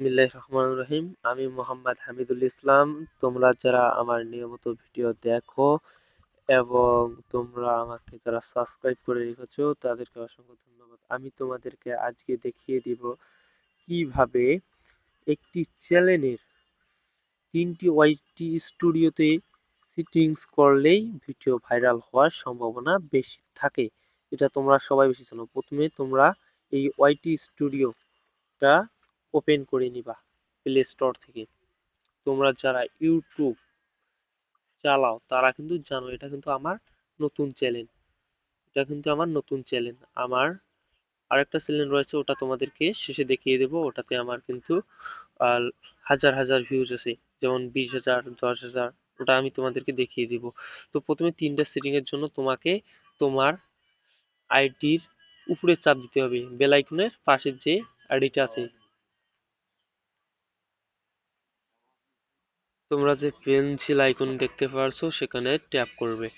বিসমিল্লাহির রহমানির রহিম। আমি মোহাম্মদ হামিদুল ইসলাম। তোমরা যারা আমার নিয়মিত ভিডিও দেখো এবং তোমরা আমাকে যারা সাবস্ক্রাইব করে রেখেছো, তাদেরকে অসংখ্য ধন্যবাদ। আমি তোমাদেরকে আজকে দেখিয়ে দিব কীভাবে একটি চ্যানেলের তিনটি ওয়াইটি স্টুডিওতে সিটিংস করলেই ভিডিও ভাইরাল হওয়ার সম্ভাবনা বেশি থাকে। এটা তোমরা সবাই বেশি জানো। প্রথমে তোমরা এই ওয়াইটি স্টুডিওটা ওপেন করে নিবা প্লে স্টোর থেকে। তোমরা যারা ইউটিউব চালাও, তারা কিন্তু জানো এটা কিন্তু আমার নতুন চ্যানেল এটা কিন্তু আমার নতুন চ্যানেল আমার আরেকটা চ্যানেল রয়েছে, ওটা তোমাদেরকে শেষে দেখিয়ে দেব। ওটাতে আমার কিন্তু হাজার হাজার ভিউজ আছে। যেমন বিশ হাজার, দশ হাজার, ওটা আমি তোমাদেরকে দেখিয়ে দিব। তো প্রথমে তিনটা সেটিং এর জন্য তোমাকে তোমার আইডির উপরে চাপ দিতে হবে। বেল আইকনের পাশের যে আইডিটা আছে। তোমরা যে পেন্সিল আইকন দেখতে পারছ, সেখানে ট্যাপ করবে।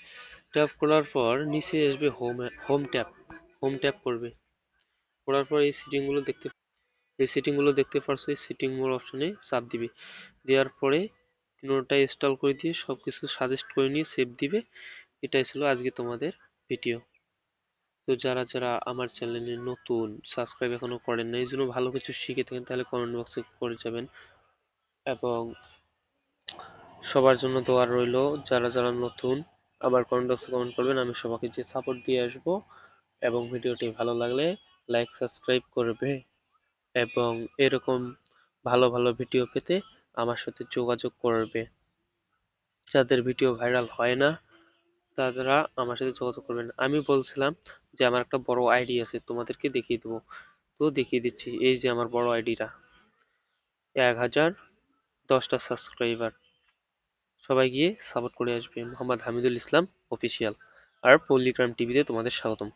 ট্যাপ করার পর নিচে আসবে home home tap home tap করবে। করার পর এই সেটিংগুলো দেখতে, এই সেটিংগুলো দেখতে পারছ, এই সেটিং মোর অপশনে চাপ দিবে। দেওয়ার পরে তিনোটা ইনস্টল করে দিয়ে সব কিছু সাজেস্ট করে নিয়ে সেভ দিবে। এটাই ছিল আজকে তোমাদের ভিডিও তো যারা যারা আমার চ্যানেলে নতুন সাবস্ক্রাইব এখনও করেন না এই জন্য ভালো কিছু শিখে থাকেন, তাহলে কমেন্ট বক্সে করে যাবেন। এবং সবার জন্য দোয়া রইল। যারা যারা নতুন, আমার কমেন্ট বক্সে কমেন্ট করবেন, আমি সবাইকে যে সাপোর্ট দিয়ে আসব। এবং ভিডিওটি ভালো লাগলে লাইক সাবস্ক্রাইব করবে। এবং এরকম ভালো ভালো ভিডিও পেতে আমার সাথে যোগাযোগ করবে। যাদের ভিডিও ভাইরাল হয় না, তারা আমার সাথে যোগাযোগ করবেন। আমি বলছিলাম যে আমার একটা বড় আইডি আছে, তোমাদেরকে দেখিয়ে দেবো। তো দেখিয়ে দিচ্ছি, এই যে আমার বড় আইডিটা এক হাজার দশটা সাবস্ক্রাইবার সবাই গিয়ে সাপোর্ট করে আসবে। মোহাম্মদ হামিদুল ইসলাম অফিসিয়াল আর পল্লিগ্রাম টিভিতে তোমাদের স্বাগতম।